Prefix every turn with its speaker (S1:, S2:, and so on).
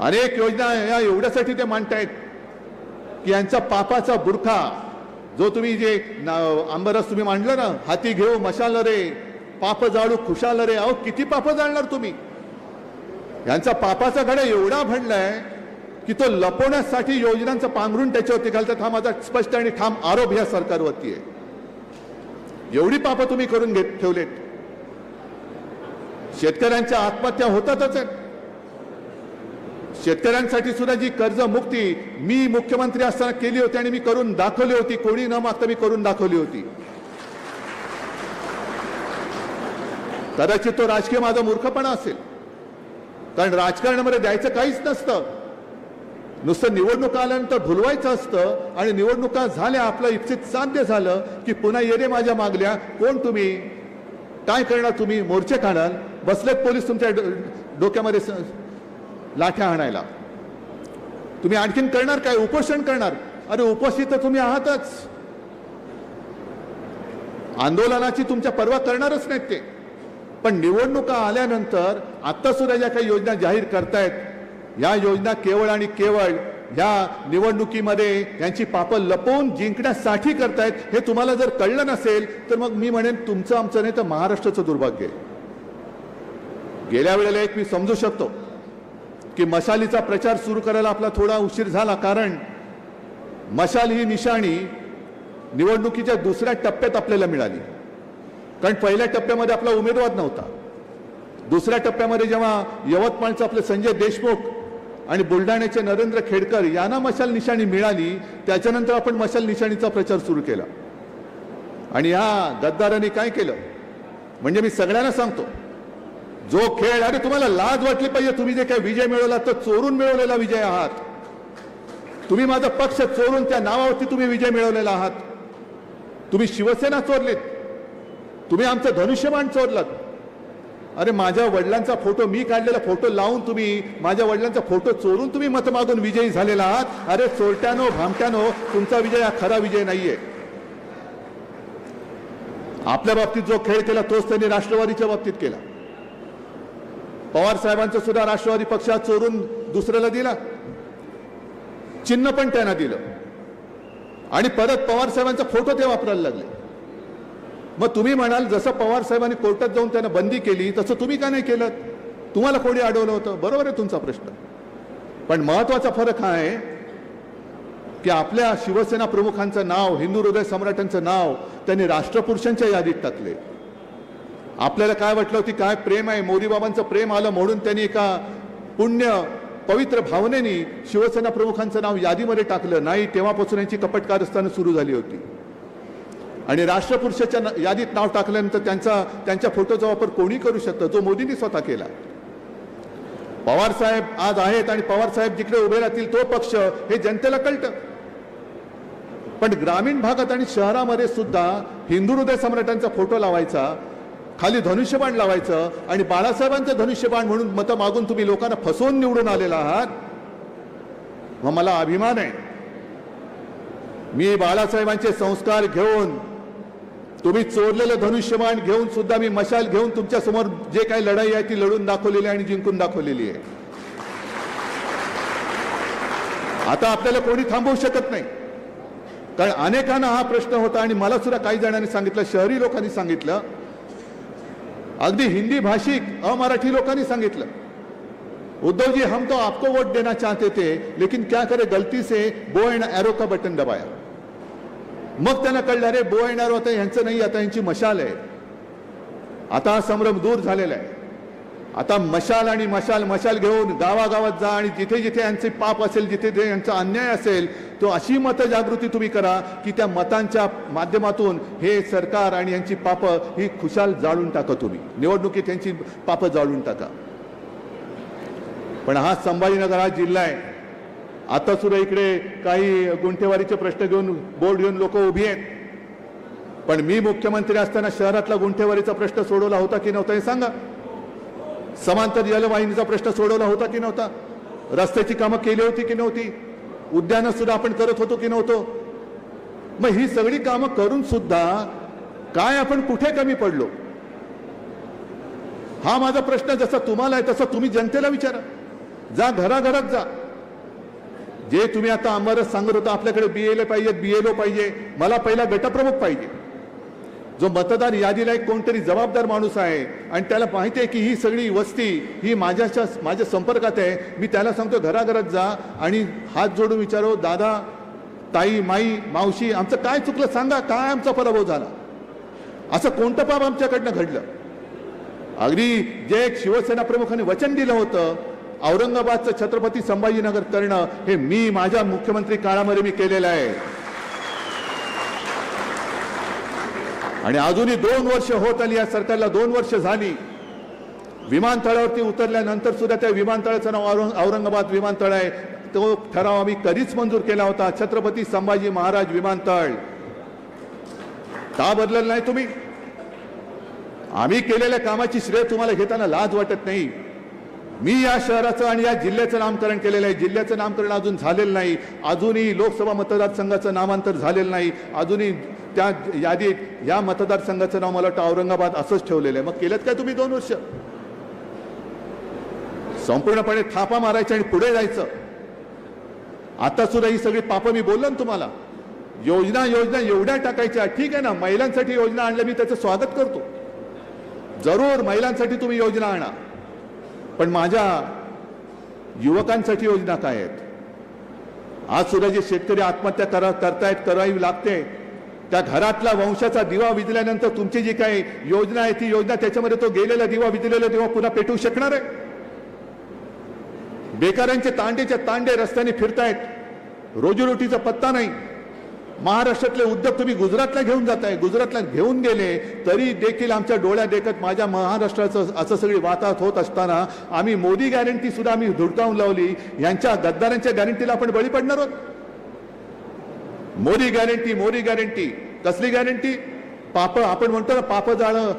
S1: अनेक योजना या एवढ्यासाठी ते मांडतायत की यांचा पापाचा बुरखा जो तुम्ही जे आंबरस तुम्ही मांडलं ना हाती घेऊ मशाल रे पाप जाळू खुशाल रे अहो किती पाप जाळणार तुम्ही? यांचा पापाचा घडा एवढा भडलाय की तो लपवण्यासाठी योजनांचं पांघरून त्याच्यावरती घालतात. हा माझा स्पष्ट आणि ठाम आरोप या सरकारवरती आहे. एवढी पाप तुम्ही करून घेत ठेवलेत. शेतकऱ्यांच्या आत्महत्या होतातच आहेत. शेतकऱ्यांसाठी सुद्धा जी कर्जमुक्ती मी मुख्यमंत्री असताना केली होती आणि मी करून दाखवली होती कोणी न मागता मी करून दाखवली होती. कदाचित तो राजकीय माझा मूर्खपणा असेल. कारण राजकारणामध्ये द्यायचं काहीच नसतं. नुसतं निवडणुका आल्यानंतर भुलवायचं असतं आणि निवडणुका झाल्या आपलं इच्छित साध्य झालं की पुन्हा येणे माझ्या मागल्या कोण तुम्ही? काय करणार तुम्ही? मोर्चे काढाल? बसलेत पोलीस तुमच्या डो- डोक्यामध्ये लाठ्या आणायला. तुम्ही आणखीन करणार काय? उपोषण करणार? अरे उपस्थित तर तुम्ही आहातच. आंदोलनाची तुमच्या पर्वा करणारच नाहीत ते. पण निवडणुका आल्यानंतर आता सुद्धा ज्या काही योजना जाहीर करतायत या योजना केवळ आणि केवळ या निवडणुकीमध्ये यांची पापं लपवून जिंकण्यासाठी करतायत हे तुम्हाला जर कळलं नसेल तर मग मी म्हणेन तुमचं आमचं नाही तर महाराष्ट्राचं दुर्भाग्य आहे. गेल्या वेळेला एक मी समजू शकतो. की मशालीचा प्रचार सुरू करायला आपला थोडा उशीर झाला कारण मशाल ही निशाणी निवडणुकीच्या दुसऱ्या टप्प्यात आपल्याला मिळाली. कारण पहिल्या टप्प्यामध्ये आपला उमेदवार नव्हता. दुसऱ्या टप्प्यामध्ये जेव्हा यवतमाळचं आपले संजय देशमुख आणि बुलढाण्याचे नरेंद्र खेडकर यांना मशाल निशाणी मिळाली त्याच्यानंतर आपण मशाल निशाणीचा प्रचार सुरू केला. आणि या गद्दारांनी काय केलं? म्हणजे मी सगळ्यांना सांगतो जो खेळ अरे तुम्हाला लाज वाटली पाहिजे तुम्ही जे काही विजय मिळवला तो चोरून मिळवलेला विजय आहात. तुम्ही माझा पक्ष चोरून त्या नावावरती तुम्ही विजय मिळवलेला आहात. तुम्ही शिवसेना चोरलीत. तुम्ही आमचं धनुष्यबाण चोरलात. अरे माझ्या वडिलांचा फोटो मी काढलेला फोटो लावून तुम्ही माझ्या वडिलांचा फोटो चोरून तुम्ही मत मागून विजयी झालेला आहात. अरे चोरट्यानो भामट्यानो तुमचा विजय हा खरा विजय नाहीये. आपल्या बाबतीत जो खेळ केला तोच त्यांनी राष्ट्रवादीच्या बाबतीत केला. पवार साहेबांचं सुद्धा राष्ट्रवादी पक्षात चोरून दुसऱ्याला दिला. चिन्ह पण त्यांना दिलं. आणि परत पवार साहेबांचा फोटो ते वापरायला लागले. मग तुम्ही म्हणाल जसं पवार साहेबांनी कोर्टात जाऊन त्यांना बंदी केली तसं तुम्ही का नाही केलं? तुम्हाला कोणी अडवलं होतं? बरोबर आहे तुमचा प्रश्न. पण महत्त्वाचा फरक हा आहे की आपल्या शिवसेना प्रमुखांचं नाव हिंदू हृदय सम्राटांचं नाव त्यांनी राष्ट्रपुरुषांच्या यादीत टाकले. आपल्याला काय वाटलं होती काय प्रेम आहे? मोदी बाबांचं प्रेम आलं म्हणून त्यांनी एका पुण्य पवित्र भावनेने शिवसेना प्रमुखांचं नाव यादीमध्ये टाकलं. नाही तेव्हापासून यांची कपटकारस्थानं सुरू झाली होती. आणि राष्ट्रपुरुषाच्या न- यादीत नाव टाकल्यानंतर त्यांचा त्यांच्या फोटोचा वापर कोणी करू शकतं? जो मोदींनी स्वतः केला. पवार साहेब आज आहेत आणि पवार साहेब जिकडे उभे राहतील तो पक्ष हे जनतेला कळतं. पण ग्रामीण भागात आणि शहरामध्ये सुद्धा हिंदू हृदय सम्राटांचा फोटो लावायचा खाली धनुष्यबाण लावायचं आणि बाळासाहेबांचं धनुष्यबाण म्हणून मतं मागून तुम्ही लोकांना फसवून निवडून आलेला आहात? मग मला अभिमान आहे. मी बाळासाहेबांचे संस्कार घेऊन तुम्ही चोरलेलं धनुष्यबाण घेऊन सुद्धा मी मशाल घेऊन तुमच्यासमोर जे काही लढाई आहे ती लढून दाखवलेली आहे आणि जिंकून दाखवलेली आहे. आता आपल्याला कोणी थांबवू शकत नाही. कारण अनेकांना हा प्रश्न होता आणि मला सुद्धा काही जणांनी सांगितलं शहरी लोकांनी सांगितलं अगदी हिंदी भाषिक अमराठी लोकांनी सांगितलं. उद्धव जी हम तो आपको वोट देना चाहते थे लेकिन क्या करे गलती से बो एंड एरो का बटन दबाया? मग त्यांना कळलं रे बो एंड एरो आता यांचं नाही आता यांची मशाल आहे. आता हा संभ्रम दूर झालेला आहे. आता मशाल आणि मशाल मशाल घेऊन गावागावात जा आणि जिथे जिथे यांचे पाप असेल जिथे जिथे यांचा अन्याय असेल तो अशी मतजागृती तुम्ही करा की त्या मतांच्या माध्यमातून हे सरकार आणि यांची पापं ही खुशाल जाळून टाका तुम्ही. निवडणुकीत यांची पापं जाळून टाका. पण हा संभाजीनगर हा जिल्हा आहे. आता सुद्धा इकडे काही गुंठेवारीचे प्रश्न घेऊन बोर्ड घेऊन लोक उभी आहेत. पण मी मुख्यमंत्री असताना शहरातला गुंठेवारीचा प्रश्न सोडवला होता की नव्हता हे सांगा. समांतर जलवाहिनीचा प्रश्न सोडवला होता की नव्हता? रस्त्याची कामं केली होती की नव्हती? उद्यानं सुद्धा आपण करत होतो की नव्हतो? मग ही सगळी कामं करून सुद्धा काय आपण कुठे कमी पडलो? हा माझा प्रश्न जसा तुम्हाला आहे तसा तुम्ही जनतेला विचारा. जा घराघरात जा. जे तुम्ही आता आम्हाला सांगत होता आपल्याकडे बी एल पाहिजे ओ पाहिजे. मला पहिला गटप्रमुख पाहिजे. जो मतदार यादीला एक कोणतरी जबाबदार माणूस आहे आणि त्याला माहिती आहे की ही सगळी वस्ती ही माझ्याच्या माझ्या संपर्कात आहे. मी त्याला सांगतो घराघरात जा आणि हात जोडून विचारो दादा ताई माई मावशी आमचं काय चुकलं सांगा काय आमचा पराभव झाला? असं कोणतं पाप आमच्याकडनं घडलं? अगदी जे एक शिवसेना प्रमुखाने वचन दिलं होतं औरंगाबादचं छत्रपती संभाजीनगर करणं हे मी माझ्या मुख्यमंत्री काळामध्ये मी केलेलं आहे. आणि अजूनही दोन वर्ष होत आली या सरकारला दोन वर्ष झाली. विमानतळावरती उतरल्यानंतर सुद्धा त्या विमानतळाचं नाव औरंगाबाद विमानतळ आहे. तो ठराव आम्ही कधीच मंजूर केला होता. छत्रपती संभाजी महाराज विमानतळ. का बदललं नाही तुम्ही? आम्ही केलेल्या कामाची श्रेय तुम्हाला घेताना लाज वाटत नाही. मी या शहराचं आणि या जिल्ह्याचं नामकरण केलेलं आहे. जिल्ह्याचं नामकरण अजून झालेलं नाही. अजूनही लोकसभा मतदारसंघाचं नामांतर झालेलं नाही. अजूनही त्या यादीत या मतदारसंघाचं नाव मला वाटतं औरंगाबाद असंच ठेवलेलं आहे. मग केलं काय तुम्ही दोन वर्ष? संपूर्णपणे थापा मारायच्या आणि पुढे जायचं. आता सुद्धा ही सगळी पापं मी बोललो ना तुम्हाला. योजना योजना एवढ्या टाकायच्या. ठीक आहे ना महिलांसाठी योजना आणल्या मी त्याचं स्वागत करतो. जरूर महिलांसाठी तुम्ही योजना आणा. पण माझ्या युवकांसाठी योजना काय आहेत? आज सुद्धा जे शेतकरी आत्महत्या करा करतायत करावी लागते त्या घरातला वंशाचा दिवा विजल्यानंतर तुमची जी काही योजना आहे ती योजना त्याच्यामध्ये तो गेलेला दिवा विजलेला दिवा पुन्हा पेटवू शकणार आहे? बेकारांचे तांडेच्या तांडे रस्त्याने फिरतायत. रोजीरोटीचा पत्ता नाही. महाराष्ट्रातले उद्योग तुम्ही गुजरातला घेऊन जाताय. गुजरातला घेऊन गेले तरी देखील आमच्या डोळ्या देखत माझ्या महाराष्ट्राचं असं सगळी वाताहत होत असताना आम्ही मोदी गॅरंटी सुद्धा आम्ही धुडकावून लावली. यांच्या गद्दारांच्या गॅरंटीला आपण बळी पडणार आहोत? मोदी गॅरंटी मोदी गॅरंटी कसली गॅरंटी पाप आपण म्हणतो ना पाप जाळं.